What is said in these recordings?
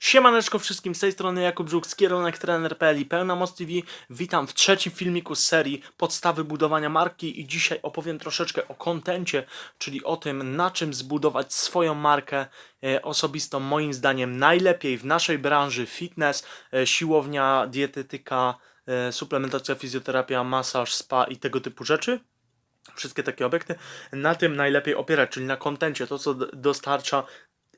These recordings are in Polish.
Siemaneczko wszystkim, z tej strony Jakub Żuk z kierunek trener.pl i Pełna TV. Witam w trzecim filmiku z serii Podstawy budowania marki i dzisiaj opowiem troszeczkę o kontencie, czyli o tym na czym zbudować swoją markę e, osobistą, moim zdaniem najlepiej w naszej branży fitness, e, siłownia, dietetyka, e, suplementacja, fizjoterapia, masaż, spa i tego typu rzeczy. Wszystkie takie obiekty, na tym najlepiej opierać, czyli na kontencie, to co dostarcza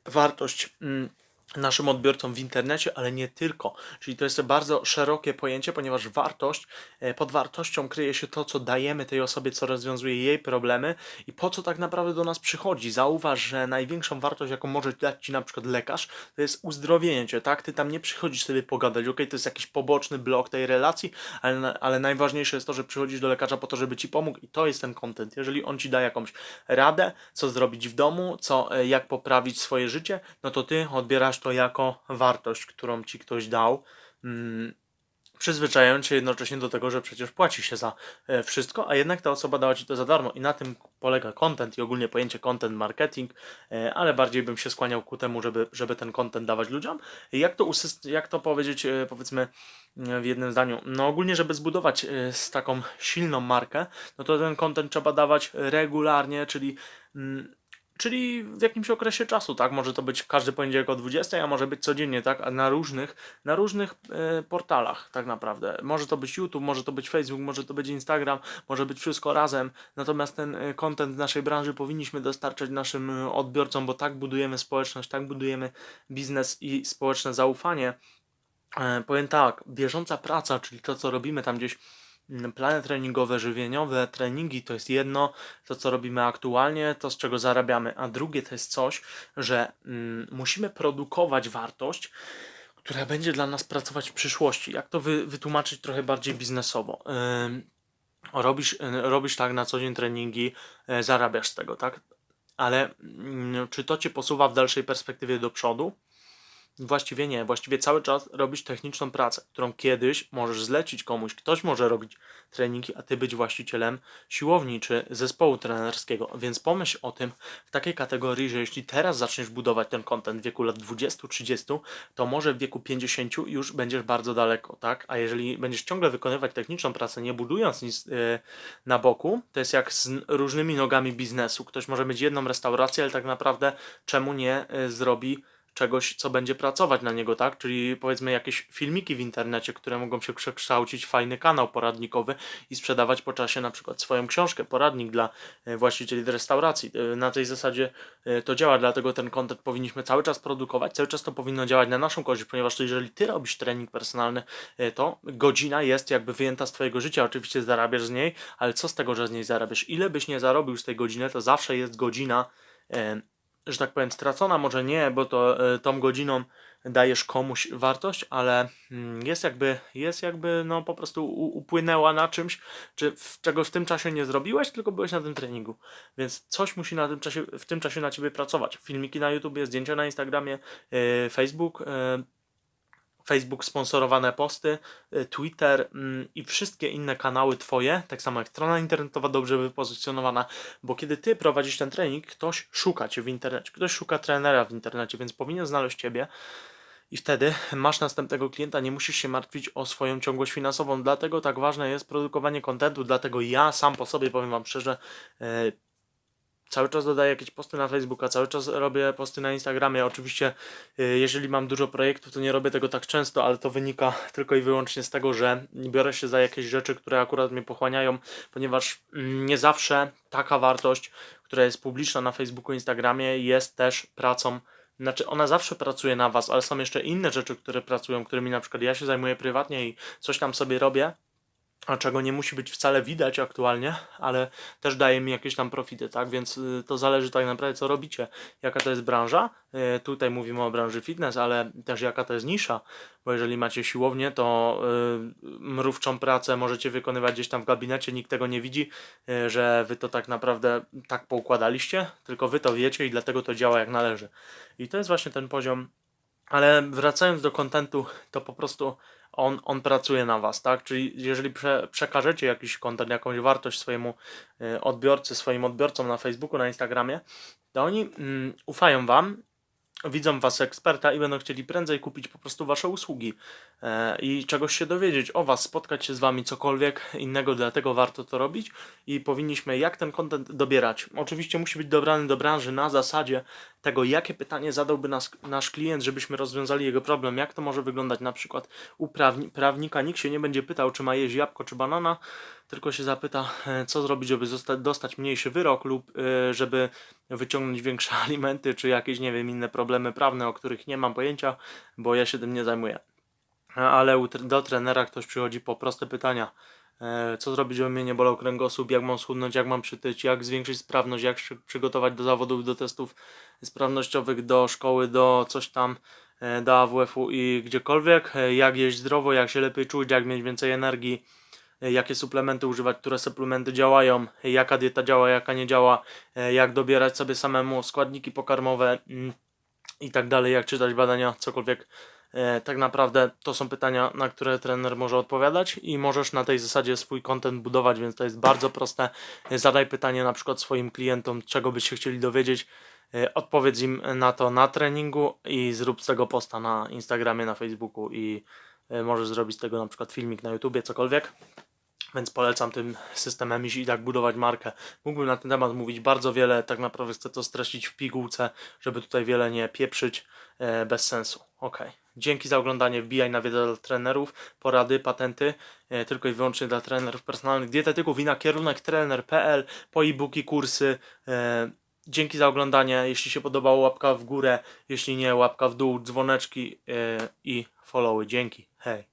wartość mm, naszym odbiorcom w internecie, ale nie tylko. Czyli to jest bardzo szerokie pojęcie, ponieważ wartość, e, pod wartością kryje się to, co dajemy tej osobie, co rozwiązuje jej problemy i po co tak naprawdę do nas przychodzi. Zauważ, że największą wartość, jaką może dać Ci na przykład lekarz, to jest uzdrowienie Cię, tak? Ty tam nie przychodzisz sobie pogadać, ok, to jest jakiś poboczny blok tej relacji, ale, ale najważniejsze jest to, że przychodzisz do lekarza po to, żeby Ci pomógł i to jest ten content. Jeżeli on Ci da jakąś radę, co zrobić w domu, co, e, jak poprawić swoje życie, no to Ty odbierasz to jako wartość, którą Ci ktoś dał. Mm, przyzwyczajając się jednocześnie do tego, że przecież płaci się za e, wszystko, a jednak ta osoba dała Ci to za darmo i na tym polega content i ogólnie pojęcie content marketing, e, ale bardziej bym się skłaniał ku temu, żeby, żeby ten content dawać ludziom. Jak to, jak to powiedzieć, e, powiedzmy w jednym zdaniu? No ogólnie, żeby zbudować z taką silną markę, no to ten content trzeba dawać regularnie, czyli mm, Czyli w jakimś okresie czasu, tak? Może to być każdy poniedziałek o 20, a może być codziennie, tak? Na różnych, na różnych e, portalach, tak naprawdę. Może to być YouTube, może to być Facebook, może to być Instagram, może być wszystko razem. Natomiast ten e, content z naszej branży powinniśmy dostarczać naszym e, odbiorcom, bo tak budujemy społeczność, tak budujemy biznes i społeczne zaufanie. E, powiem tak, bieżąca praca, czyli to, co robimy tam gdzieś plany treningowe, żywieniowe, treningi to jest jedno, to co robimy aktualnie, to z czego zarabiamy, a drugie to jest coś, że mm, musimy produkować wartość, która będzie dla nas pracować w przyszłości. Jak to wy, wytłumaczyć trochę bardziej biznesowo? Robisz, robisz tak na co dzień treningi, y, zarabiasz z tego, tak? Ale mm, czy to cię posuwa w dalszej perspektywie do przodu? Właściwie nie. Właściwie cały czas robisz techniczną pracę, którą kiedyś możesz zlecić komuś. Ktoś może robić treningi, a ty być właścicielem siłowni czy zespołu trenerskiego. Więc pomyśl o tym w takiej kategorii, że jeśli teraz zaczniesz budować ten content w wieku lat 20-30, to może w wieku 50 już będziesz bardzo daleko, tak? A jeżeli będziesz ciągle wykonywać techniczną pracę, nie budując nic yy, na boku, to jest jak z różnymi nogami biznesu. Ktoś może mieć jedną restaurację, ale tak naprawdę czemu nie yy, zrobi czegoś, co będzie pracować na niego, tak? Czyli powiedzmy jakieś filmiki w internecie, które mogą się przekształcić w fajny kanał poradnikowy i sprzedawać po czasie na przykład swoją książkę, poradnik dla e, właścicieli restauracji. E, Na tej zasadzie e, to działa, dlatego ten content powinniśmy cały czas produkować, cały czas to powinno działać na naszą korzyść, ponieważ jeżeli ty robisz trening personalny, to godzina jest jakby wyjęta z twojego życia, oczywiście zarabiasz z niej, ale co z tego, że z niej zarabiasz? Ile byś nie zarobił z tej godziny, to zawsze jest godzina że tak powiem, stracona, może nie, bo to e, tą godziną dajesz komuś wartość, ale mm, jest jakby, jest jakby, no po prostu upłynęła na czymś, czy w, czego w tym czasie nie zrobiłeś, tylko byłeś na tym treningu. Więc coś musi na tym czasie, w tym czasie na ciebie pracować. Filmiki na YouTubie, zdjęcia na Instagramie, e, Facebook, e, Facebook sponsorowane posty, y, Twitter mm, i wszystkie inne kanały Twoje, tak samo jak strona internetowa dobrze wypozycjonowana, bo kiedy Ty prowadzisz ten trening, ktoś szuka Cię w internecie, ktoś szuka trenera w internecie, więc powinien znaleźć Ciebie i wtedy masz następnego klienta, nie musisz się martwić o swoją ciągłość finansową, dlatego tak ważne jest produkowanie kontentu, dlatego ja sam po sobie, powiem Wam szczerze, e, cały czas dodaję jakieś posty na Facebooka, cały czas robię posty na Instagramie. Oczywiście, y, jeżeli mam dużo projektów, to nie robię tego tak często, ale to wynika tylko i wyłącznie z tego, że biorę się za jakieś rzeczy, które akurat mnie pochłaniają, ponieważ mm, nie zawsze taka wartość, która jest publiczna na Facebooku, Instagramie, jest też pracą. Znaczy, ona zawsze pracuje na Was, ale są jeszcze inne rzeczy, które pracują, którymi na przykład ja się zajmuję prywatnie i coś tam sobie robię, czego nie musi być wcale widać aktualnie, ale też daje mi jakieś tam profity, tak? Więc y, to zależy tak naprawdę, co robicie, jaka to jest branża. Y, Tutaj mówimy o branży fitness, ale też jaka to jest nisza, bo jeżeli macie siłownię, to y, mrówczą pracę możecie wykonywać gdzieś tam w gabinecie, nikt tego nie widzi, że wy to tak naprawdę tak poukładaliście, tylko wy to wiecie i dlatego to działa jak należy. I to jest właśnie ten poziom ale wracając do kontentu, to po prostu on, on pracuje na Was, tak? Czyli jeżeli prze, przekażecie jakiś kontent, jakąś wartość swojemu y, odbiorcy, swoim odbiorcom na Facebooku, na Instagramie, to oni mm, ufają Wam widzą was eksperta i będą chcieli prędzej kupić po prostu wasze usługi e, i czegoś się dowiedzieć o was, spotkać się z wami, cokolwiek innego, dlatego warto to robić i powinniśmy jak ten content dobierać. Oczywiście musi być dobrany do branży na zasadzie tego, jakie pytanie zadałby nas, nasz klient, żebyśmy rozwiązali jego problem, jak to może wyglądać na przykład u prawni, prawnika. Nikt się nie będzie pytał, czy ma jeść jabłko czy banana, tylko się zapyta, e, co zrobić, żeby dostać mniejszy wyrok lub e, żeby wyciągnąć większe alimenty, czy jakieś, nie wiem, inne problemy prawne, o których nie mam pojęcia, bo ja się tym nie zajmuję. E, Ale do trenera ktoś przychodzi po proste pytania. Co zrobić, żeby mnie nie bolał kręgosłup, jak mam schudnąć, jak mam przytyć, jak zwiększyć sprawność, jak się przygotować do zawodów, do testów sprawnościowych, do szkoły, do coś tam, do AWF-u i gdziekolwiek, jak jeść zdrowo, jak się lepiej czuć, jak mieć więcej energii, jakie suplementy używać, które suplementy działają, e, jaka dieta działa, jaka nie działa, e, jak dobierać sobie samemu składniki pokarmowe mm, i tak dalej, jak czytać badania, cokolwiek. E, Tak naprawdę to są pytania, na które trener może odpowiadać i możesz na tej zasadzie swój content budować, więc to jest bardzo proste. E, Zadaj pytanie na przykład swoim klientom, czego byście chcieli dowiedzieć. E, Odpowiedz im na to na treningu i zrób z tego posta na Instagramie, na Facebooku i e, możesz zrobić z tego na przykład filmik na YouTubie, cokolwiek. Więc polecam tym systemem i tak budować markę. Mógłbym na ten temat mówić bardzo wiele, tak naprawdę chcę to streścić w pigułce, żeby tutaj wiele nie pieprzyć e, bez sensu. Ok. Dzięki za oglądanie. Wbijaj na wiedzę dla trenerów, porady, patenty, e, tylko i wyłącznie dla trenerów personalnych, dietetyków i na kierunek trener.pl, po e-booki, kursy. E, dzięki za oglądanie. Jeśli się podobało, łapka w górę. Jeśli nie, łapka w dół, dzwoneczki e, i followy. Dzięki. Hej.